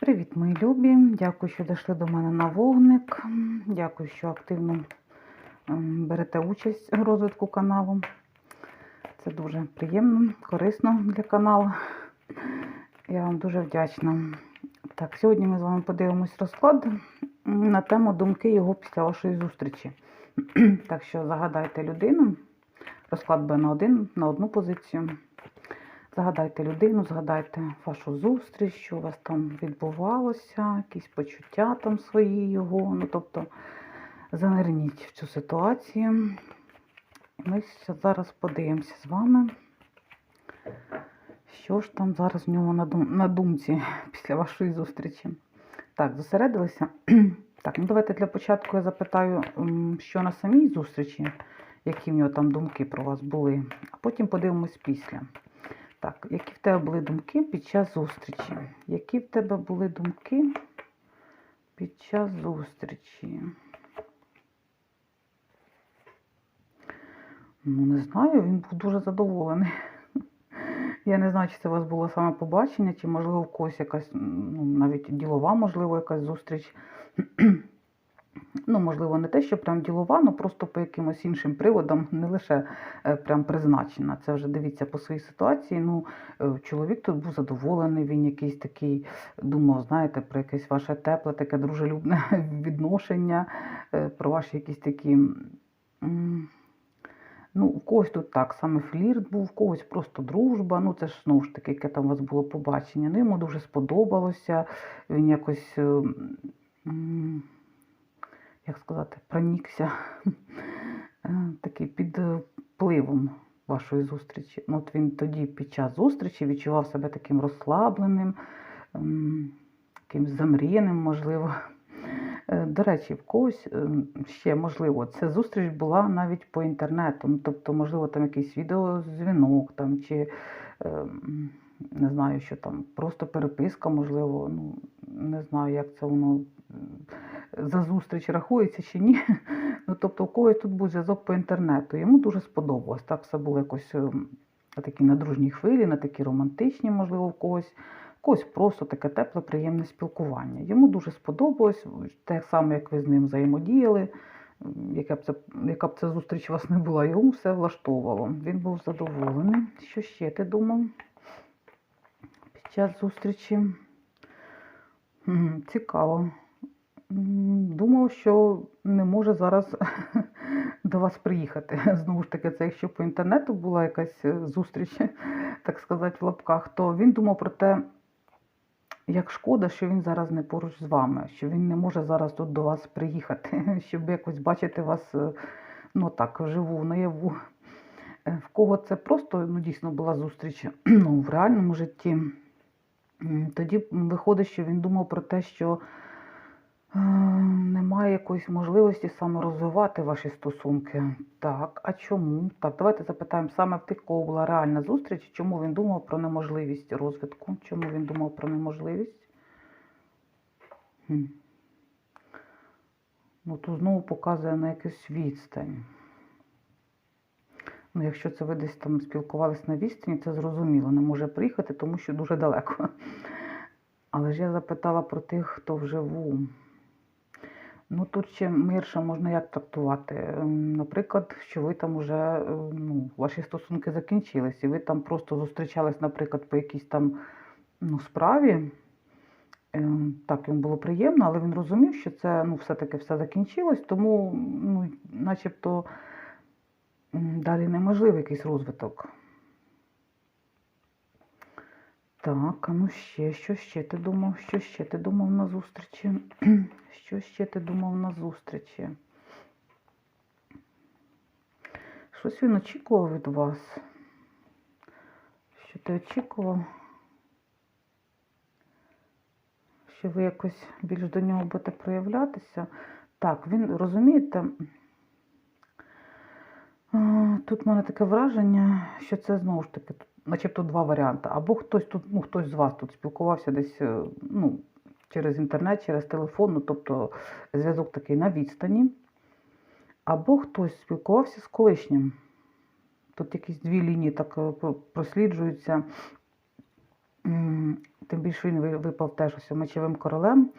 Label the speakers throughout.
Speaker 1: Привіт, мої любі! Дякую, що дійшли до мене на вогник. Дякую, що активно ем, берете участь у розвитку каналу. Це дуже приємно, корисно для каналу. Я вам дуже вдячна. Так, сьогодні ми з вами подивимось розклад на тему думки його після вашої зустрічі. Так що загадайте людину. Розклад буде на один, на одну позицію. Загадайте людину, згадайте вашу зустріч, що у вас там відбувалося, якісь почуття там свої його. Ну, тобто занирніть в цю ситуацію. Ми зараз подивимося з вами, що ж там зараз в нього на думці після вашої зустрічі. Так, зосередилися. Так, ну давайте для початку я запитаю, що на самій зустрічі, які в нього там думки про вас були, а потім подивимось після. Так, які в тебе були думки під час зустрічі? Які в тебе були думки під час зустрічі? Ну, не знаю, він був дуже задоволений. Я не знаю, чи це у вас було саме побачення, чи, можливо, в когось якась, ну, навіть ділова, можливо, якась зустріч. Ну, можливо, не те, що прям ділова, ну просто по якимось іншим приводам, не лише е, прям призначена. Це вже дивіться по своїй ситуації. Ну, е, чоловік тут був задоволений, він якийсь такий думав, знаєте, про якесь ваше тепле, таке дружелюбне відношення, е, про ваші якісь такі. Ну, у когось тут так, саме флірт був, у когось просто дружба. Ну, це ж знову ж таки, яке там у вас було побачення. Ну, йому дуже сподобалося. Він якось, як сказати, пронікся е, такий під е, впливом вашої зустрічі. Ну, от він тоді під час зустрічі відчував себе таким розслабленим, м, якимсь замріяним, можливо. Е, До речі, в когось ще можливо, ця зустріч була навіть по інтернету. Ну, тобто, можливо, там якийсь відеозвінок там, чи е, не знаю, що там, просто переписка, можливо, ну не знаю, як це воно за зустріч рахується чи ні. Ну, тобто, у когось тут був зв'язок по інтернету. Йому дуже сподобалось. Так все було якось е, на такій на дружній хвилі, на такі романтичні, можливо, в когось. Когось просто таке тепле, приємне спілкування. Йому дуже сподобалось, те саме, як ви з ним взаємодіяли, яка б це, яка б ця зустріч у вас не була, йому все влаштовувало. Він був задоволений. Що ще ти думав під час зустрічі? Цікаво. Думав, що не може зараз до вас приїхати. Знову ж таки, це якщо по інтернету була якась е, зустріч, так сказати, в лапках, то він думав про те, як шкода, що він зараз не поруч з вами, що він не може зараз тут до вас приїхати, щоб якось бачити вас е, ну так, вживу, наяву. Е, В кого це просто ну, дійсно була зустріч ну, в реальному житті. Тоді виходить, що він думав про те, що немає якоїсь можливості саме розвивати ваші стосунки. Так, а чому? Так, давайте запитаємо саме в тих, кого була реальна зустріч, чому він думав про неможливість розвитку? Чому він думав про неможливість? Хм. Ну, тут знову показує на якусь відстань. Ну, якщо це ви десь там спілкувались на відстані, це зрозуміло, не може приїхати, тому що дуже далеко. Але ж я запитала про тих, хто вживу. Ну, тут ще мирше можна як трактувати. Ем, Наприклад, що ви там уже, е, ну, ваші стосунки закінчились, і ви там просто зустрічались, наприклад, по якійсь там ну, справі. Ем, Так, йому було приємно, але він розумів, що це ну, все-таки все закінчилось, тому ну, начебто далі неможливий якийсь розвиток. Так, а ну ще, що ще ти думав? Що ще ти думав на зустрічі? Що ще ти думав на зустрічі? Щось він очікував від вас. Що ти очікував? Що ви якось більш до нього будете проявлятися? Так, він розумієте. Тут в мене таке враження, що це знову ж таки, начебто два варіанти. Або хтось тут, ну хтось з вас тут спілкувався десь, е, ну, через інтернет, через телефон, ну, тобто зв'язок такий на відстані. Або хтось спілкувався з колишнім. Тут якісь дві лінії так е, просліджуються. Тим більше він випав теж ось мечовим королем.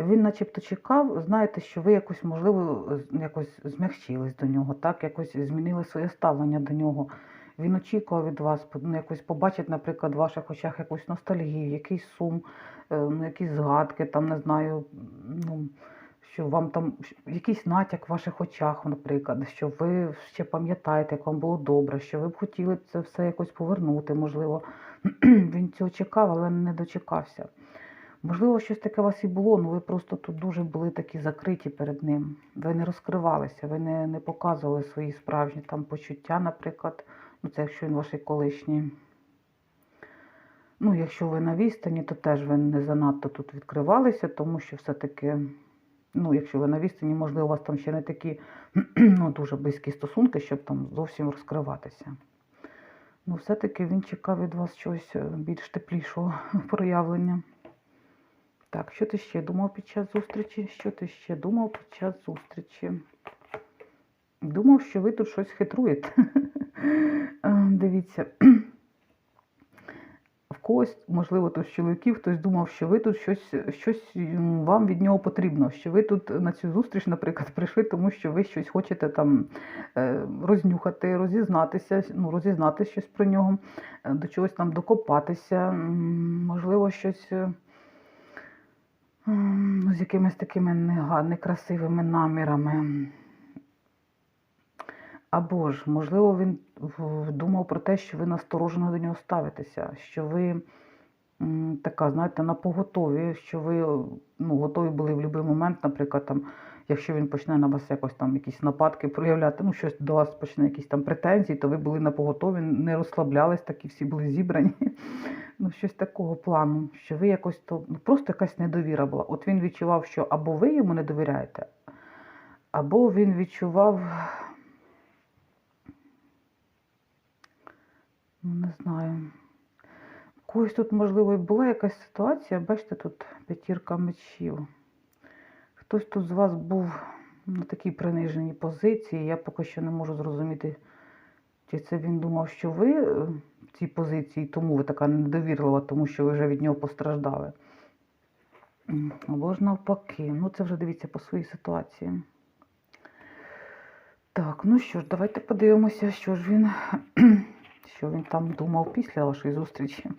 Speaker 1: Він начебто чекав, знаєте, що ви якось, можливо, якось змягчились до нього, так, якось змінили своє ставлення до нього. Він очікував від вас, ну, якось побачить, наприклад, в ваших очах якусь ностальгію, якийсь сум, е, ну, якісь згадки, там, не знаю, ну, що вам там якийсь натяк в ваших очах, наприклад, що ви ще пам'ятаєте, як вам було добре, що ви б хотіли це все якось повернути, можливо. Він цього чекав, але не дочекався. Можливо, щось таке у вас і було, але ви просто тут дуже були такі закриті перед ним. Ви не розкривалися, ви не, не показували свої справжні там почуття, наприклад. Ну, це якщо він ваш колишній. Ну, якщо ви на відстані, то теж ви не занадто тут відкривалися, тому що все-таки, ну, якщо ви на відстані, можливо, у вас там ще не такі ну, дуже близькі стосунки, щоб там зовсім розкриватися. Ну, все-таки він чекав від вас чогось е, більш теплішого проявлення. Так, що ти ще думав під час зустрічі? Що ти ще думав під час зустрічі? Думав, що ви тут щось хитруєте. Е, Дивіться. В когось, можливо, тут з чоловіків, хтось думав, що ви тут щось, щось вам від нього потрібно, що ви тут на цю зустріч, наприклад, прийшли, тому що ви щось хочете там е, рознюхати, розізнатися, ну, розізнати щось про нього, е, до чогось там докопатися, можливо, щось. з якимись такими некрасивими намірами. Або ж, можливо, він думав про те, що ви насторожено до нього ставитеся, що ви така, знаєте, на поготові, що ви ну, готові були в будь-який момент, наприклад, там, якщо він почне на вас якось там якісь нападки проявляти, ну щось до вас почне якісь там претензії, то ви були на поготові, не розслаблялись, такі всі були зібрані. Ну, щось такого плану, що ви якось то ну, просто якась недовіра була. От він відчував, що або ви йому не довіряєте, або він відчував. Ну, не знаю. У когось тут, можливо, і була якась ситуація, бачите, тут п'ятірка мечів. Хтось тут з вас був на такій приниженій позиції. Я поки що не можу зрозуміти, чи це він думав, що ви е, в цій позиції, тому ви така недовірлива, тому що ви вже від нього постраждали. Або ж навпаки. Ну, це вже дивіться по своїй ситуації. Так, ну що ж, давайте подивимося, що ж він, що він там думав після вашої зустрічі.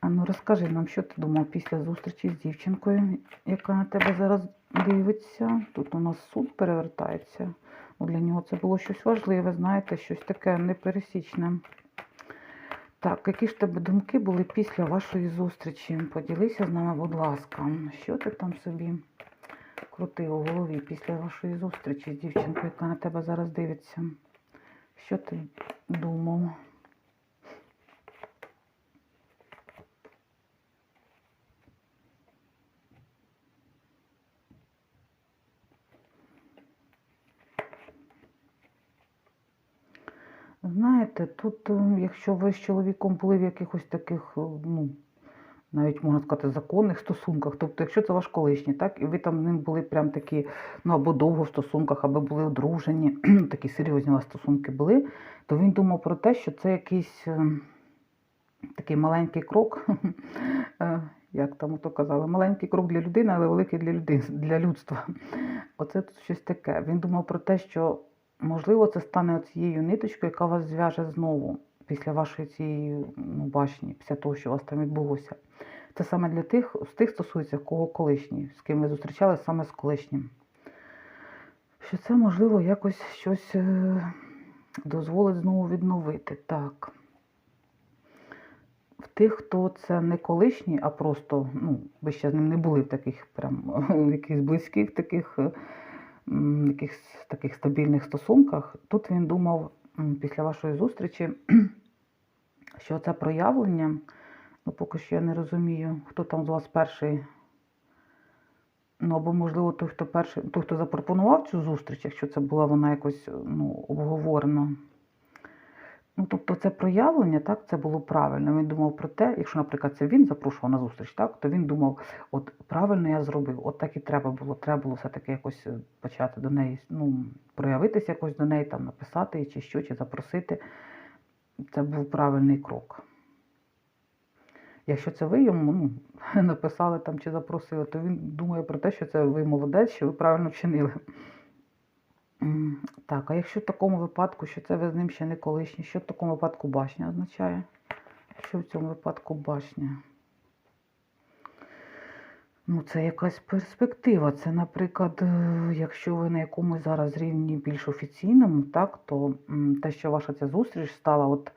Speaker 1: А ну розкажи нам, що ти думав після зустрічі з дівчинкою, яка на тебе зараз дивиться. Тут у нас суд перевертається. Ну, для нього це було щось важливе, знаєте, щось таке непересічне. Так, які ж тебе думки були після вашої зустрічі? Поділися з нами, будь ласка. Що ти там собі крутив у голові після вашої зустрічі з дівчинкою, яка на тебе зараз дивиться? Що ти думав? Знаєте, тут, е, якщо ви з чоловіком були в якихось таких, е, ну, навіть можна сказати, законних стосунках, тобто, якщо це ваш колишній, так, і ви там з ним були прям такі, ну, або довго в стосунках, або були одружені, такі серйозні у вас стосунки були, то він думав про те, що це якийсь е, такий маленький крок, е, як там то казали, маленький крок для людини, але великий для людини, для людства. Оце тут щось таке. Він думав про те, що можливо це стане цією ниточкою, яка вас зв'яже знову після вашої цієї ну, башні, після того, що у вас там відбулося. Це саме для тих, з тих стосується, кого колишній, з ким ви зустрічалися саме з колишнім. Що це можливо якось щось е, дозволить знову відновити. Так. В тих, хто це не колишній, а просто, ну, ви ще з ним не були в таких прям якихось близьких таких, якихось таких стабільних стосунках. Тут він думав після вашої зустрічі, що це проявлення, ну поки що я не розумію, хто там з вас перший. Ну, або, можливо, той, хто перший, той, хто запропонував цю зустріч, якщо це була вона якось ну, обговорена. Ну, тобто це проявлення, так, це було правильно. Він думав про те, якщо, наприклад, це він запрошував на зустріч, так, то він думав, от правильно я зробив, от так і треба було. Треба було все-таки якось е, почати до неї, ну, проявитися якось до неї, там, написати чи що, чи запросити. Це був правильний крок. Якщо це ви йому ну, написали там чи запросили, то він думає про те, що це ви молодець, що ви правильно вчинили. Так, а якщо в такому випадку, що це ви з ним ще не колишні, що в такому випадку башня означає? Що в цьому випадку башня? Ну, це якась перспектива. Це, наприклад, е, якщо ви на якомусь зараз рівні більш офіційному, так, то те, що ваша ця зустріч стала от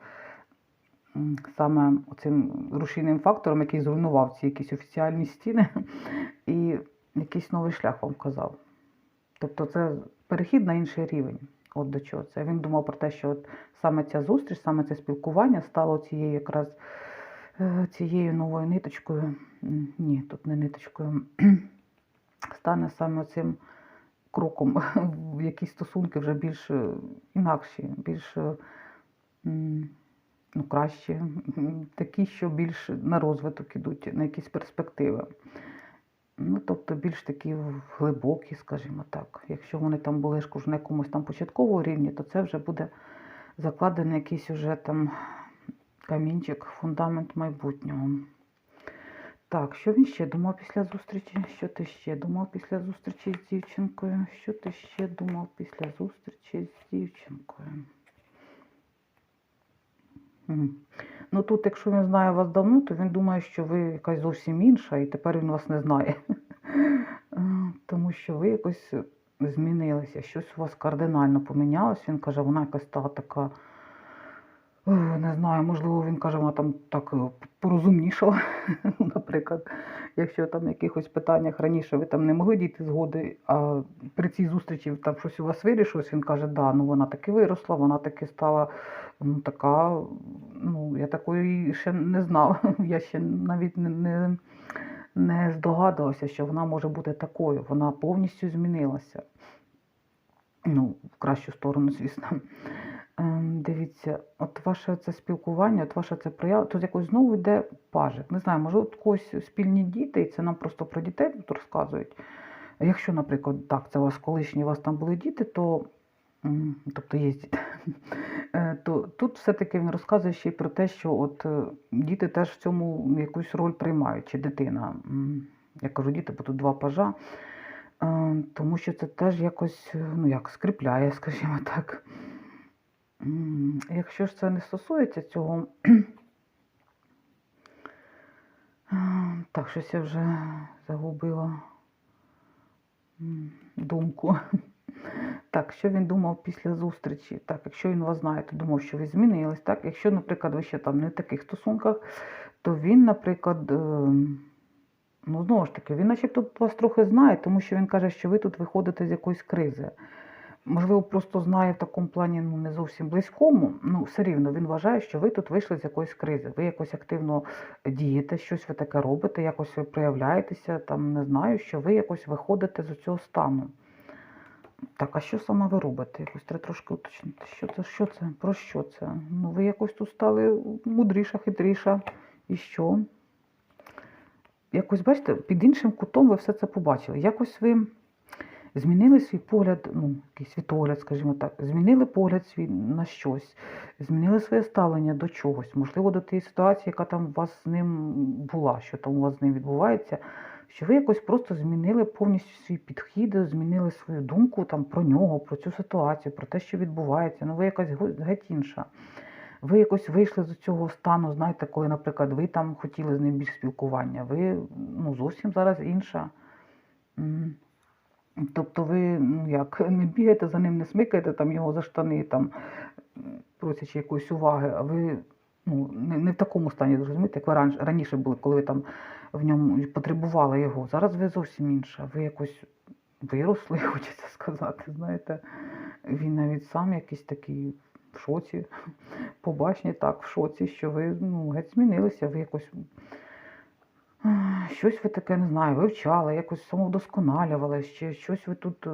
Speaker 1: саме цим рушійним фактором, який зруйнував ці якісь офіціальні стіни, і якийсь новий шлях вам казав. Тобто це перехід на інший рівень. От до чого це. Він думав про те, що от саме ця зустріч, саме це спілкування стало цією якраз е, цією новою ниточкою. Ні, тут не ниточкою. Стане саме цим кроком в якісь стосунки вже більш е, інакші, більш е, ну, кращі, такі, що більш на розвиток ідуть, на якісь перспективи. Ну, тобто більш такі глибокі, скажімо так. Якщо вони там були ж на якомусь там початковому рівні, то це вже буде закладений якийсь уже там камінчик, фундамент майбутнього. Так, що він ще думав після зустрічі? Що ти ще думав після зустрічі з дівчинкою? Що ти ще думав після зустрічі з дівчинкою? Ну тут, якщо він знає вас давно, то він думає, що ви якась зовсім інша, і тепер він вас не знає. Тому що ви якось змінилися, щось у вас кардинально помінялось. Він каже, вона якась стала така, не знаю, можливо, він каже, вона там так е, порозумнішала. Наприклад, якщо там в якихось питаннях раніше ви там не могли дійти згоди, а при цій зустрічі там щось у вас вирішилось, він каже, да, ну вона таки виросла, вона таки стала ну, така, ну, я такої ще не знав. Я ще навіть не, не, не здогадувався, що вона може бути такою. Вона повністю змінилася. Ну, в кращу сторону, звісно. Ем, Дивіться, от ваше це спілкування, от ваше це проява, тут якось знову йде пажик. Не знаю, може, от когось спільні діти, і це нам просто про дітей тут розказують. Якщо, наприклад, так, це у вас колишні, у вас там були діти, то тобто є діти, е, то тут все-таки він розказує ще й про те, що от е, діти теж в цьому якусь роль приймають, чи дитина. Я кажу діти, бо тут два пажа. Е, Тому що це теж якось ну, як скріпляє, скажімо так. Якщо ж це не стосується цього. Е, Так, щось я вже загубила думку. Так, що він думав після зустрічі? Так, якщо він вас знає, то думав, що ви змінились. Так, якщо, наприклад, ви ще там не в таких стосунках, то він, наприклад, ем, ну знову ж таки, він начебто вас трохи знає, тому що він каже, що ви тут виходите з якоїсь кризи. Можливо, просто знає в такому плані ну, не зовсім близькому, ну все рівно він вважає, що ви тут вийшли з якоїсь кризи. Ви якось активно дієте, щось ви таке робите, якось ви проявляєтеся, там не знаю, що ви якось виходите з цього стану. Так, а що саме ви робите? Якось треба трошки уточнити. Що це? Що це? Про що це? Ну, ви якось тут стали мудріша, хитріша. І що? Якось, бачите, під іншим кутом ви все це побачили. Якось ви змінили свій погляд, ну, якийсь світогляд, скажімо так, змінили погляд свій на щось, змінили своє ставлення до чогось, можливо, до тієї ситуації, яка там у вас з ним була, що там у вас з ним відбувається, що ви якось просто змінили повністю свій підхід, змінили свою думку там про нього, про цю ситуацію, про те, що відбувається. Ну, ви якась геть інша. Ви якось вийшли з цього стану, знаєте, коли, наприклад, ви там хотіли з ним більш спілкування, ви ну, зовсім зараз інша. Тобто ви ну, як, не бігаєте за ним, не смикаєте там його за штани, там, просячи якоїсь уваги, а ви ну, не, не в такому стані, розумієте, як ви раніше, раніше були, коли ви там в ньому потребували його. Зараз ви зовсім інша. Ви якось виросли, хочеться сказати. Знаєте, він навіть сам якийсь такий в шоці, побачні так, в шоці, що ви ну, геть змінилися, ви якось. Щось ви таке, не знаю, вивчали, якось самовдосконалювали, ще щось ви тут, е,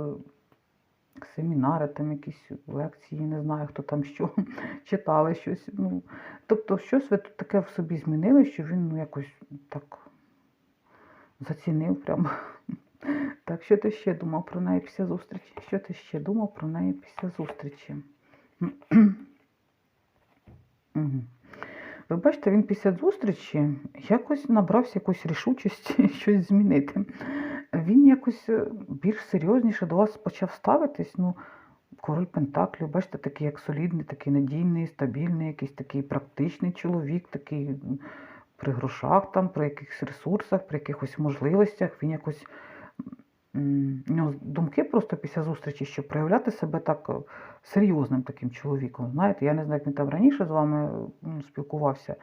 Speaker 1: семінари, там якісь лекції, не знаю, хто там що, читали щось. Ну, тобто, щось ви тут таке в собі змінили, що він ну, якось так зацінив прямо. Так, що ти ще думав про неї після зустрічі? Що ти ще думав про неї після зустрічі? Мгм. Ви бачите, він після зустрічі якось набрався якоїсь рішучості щось змінити. Він якось е, більш серйозніше до вас почав ставитись. Ну, король Пентаклів, бачите, такий як солідний, такий надійний, стабільний, якийсь такий практичний чоловік, такий при грошах, там, при якихось ресурсах, при якихось можливостях. Він якось у нього думки просто після зустрічі, щоб проявляти себе так е, серйозним таким чоловіком. Знаєте, я не знаю, як він там раніше з вами спілкувався.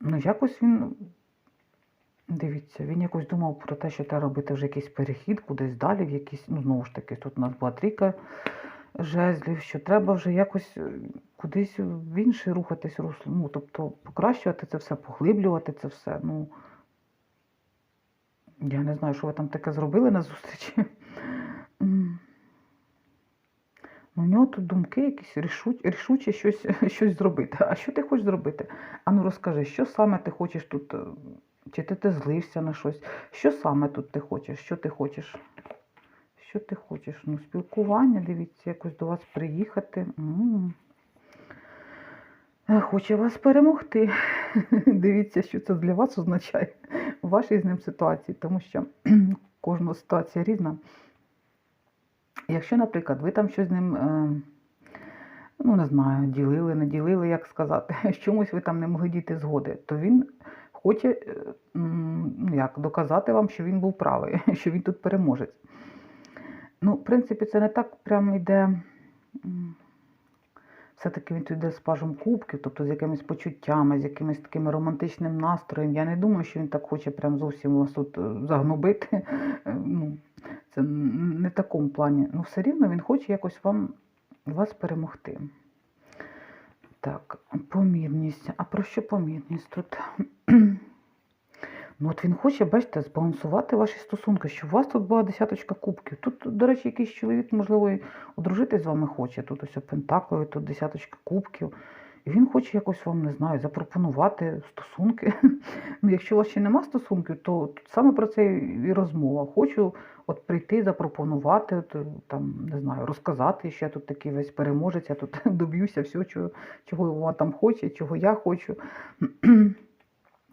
Speaker 1: Ну, якось він, дивіться, він якось думав про те, що треба робити вже якийсь перехід кудись далі, в якийсь, ну, знову ж таки, тут у нас була трійка жезлів, що треба вже якось е, кудись в інше рухатись русло. Ну, тобто покращувати це все, поглиблювати це все. Ну, я не знаю, що ви там таке зробили на зустрічі. Ну, У нього тут думки якісь рішуть, рішуче щось, щось зробити. А що ти хочеш зробити? Ану розкажи, що саме ти хочеш тут? е, Чи ти, ти злився на щось? Що саме тут ти хочеш? Що ти хочеш? Що ти хочеш? Ну, спілкування, дивіться, якось до вас приїхати. М. Е, Хоче вас перемогти. Дивіться, що це для вас означає вашій з ним ситуації, тому що кожна ситуація різна. Якщо, наприклад, ви там щось з ним, е, ну не знаю, ділили, не ділили, як сказати, з чомусь ви там не могли дійти згоди, то він хоче е, ну, як, доказати вам, що він був правий, що він тут переможець. Ну, в принципі, це не так прямо йде. Все-таки він туди з пажем кубків, тобто з якимись почуттями, з якимось таким романтичним настроєм. Я не думаю, що він так хоче прям зовсім вас тут е, загнобити. Е, Ну, це не в такому плані. Ну, все рівно він хоче якось вам вас перемогти. Так, помірність. А про що помірність тут? Ну, от він хоче, бачите, збалансувати ваші стосунки, щоб у вас тут була десяточка кубків. Тут, до речі, якийсь чоловік, можливо, і одружитись з вами хоче. Тут ось пентаклові, тут десяточка кубків. І він хоче якось вам, не знаю, запропонувати стосунки. Ну, якщо у вас ще нема стосунків, то тут саме про це і розмова. Хочу от прийти, запропонувати, от, там, не знаю, розказати, що я тут такий весь переможець, я тут доб'юся всього, чого, чого вона там хоче, чого я хочу.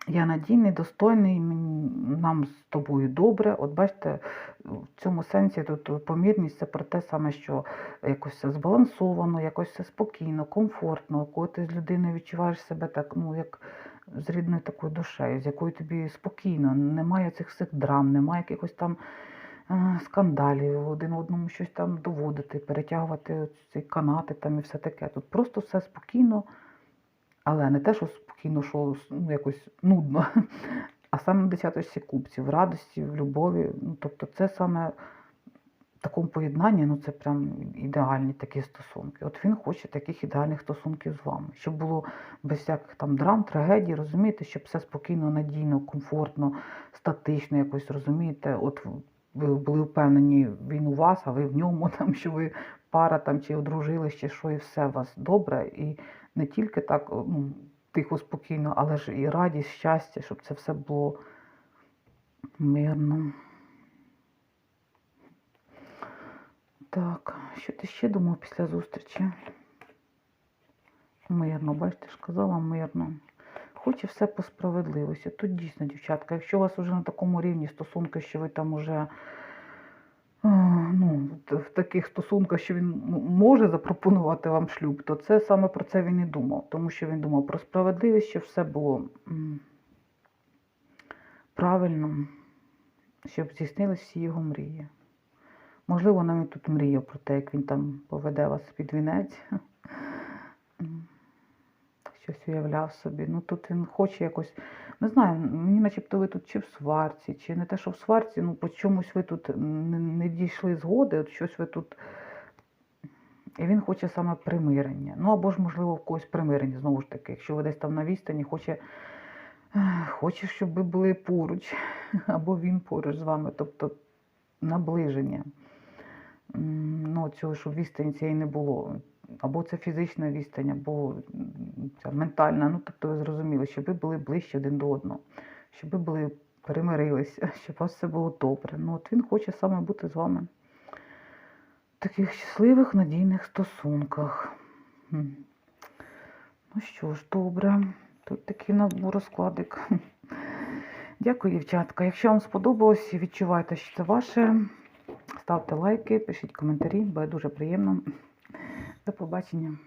Speaker 1: Я надійний, достойний, нам з тобою добре. От бачите, в цьому сенсі тут помірність це про те саме, що якось все збалансовано, якось все спокійно, комфортно, коли ти з людиною відчуваєш себе так, ну як з рідною такою душею, з якою тобі спокійно, немає цих всіх драм, немає якихось там е, скандалів, один одному щось там доводити, перетягувати ці канати там і все таке. Тут просто все спокійно, але не те, що спокійно, що ну, якось нудно, а саме в десяточці кубців, в радості, в любові. Ну, тобто це саме в такому поєднанні, ну це прям ідеальні такі стосунки. От він хоче таких ідеальних стосунків з вами, щоб було без всяких там драм, трагедій, розумієте, щоб все спокійно, надійно, комфортно, статично якось, розумієте, от ви були впевнені, він у вас, а ви в ньому, там, що ви пара там, чи одружились, чи що, і все у вас добре. І не тільки так ну, тихо, спокійно, але ж і радість, щастя, щоб це все було мирно. Так, що ти ще думав після зустрічі? Мирно, бачите, ж казала мирно. Хоче все по справедливості. Тут дійсно, дівчатка, якщо у вас вже на такому рівні стосунки, що ви там уже ну, в таких стосунках, що він може запропонувати вам шлюб, то це саме про це він і думав. Тому що він думав про справедливість, щоб все було правильно, щоб здійснились всі його мрії. Можливо, навіть тут мріяв про те, як він там поведе вас під вінець. Щось уявляв собі. Ну тут він хоче якось, не знаю, мені начебто ви тут чи в сварці, чи не те, що в сварці, ну по чомусь ви тут не, не дійшли згоди, от щось ви тут. І він хоче саме примирення. Ну або ж, можливо, в когось примирення, знову ж таки, якщо ви десь там на відстані, хоче, хоче, щоб ви були поруч, або він поруч з вами, тобто наближення. Ну, цього, щоб відстані цієї не було. Або це фізична відстань, або ця ментальна. Ну, тобто ви зрозуміли, щоб ви були ближче один до одного, щоб ви були перемирилися, щоб у вас все було добре. Ну, от він хоче саме бути з вами в таких щасливих, надійних стосунках. Ну що ж, добре. Тут такий набор розкладик. Дякую, дівчатка. Якщо вам сподобалось, відчувайте, що це ваше. Ставте лайки, пишіть коментарі, буде дуже приємно. До побачення.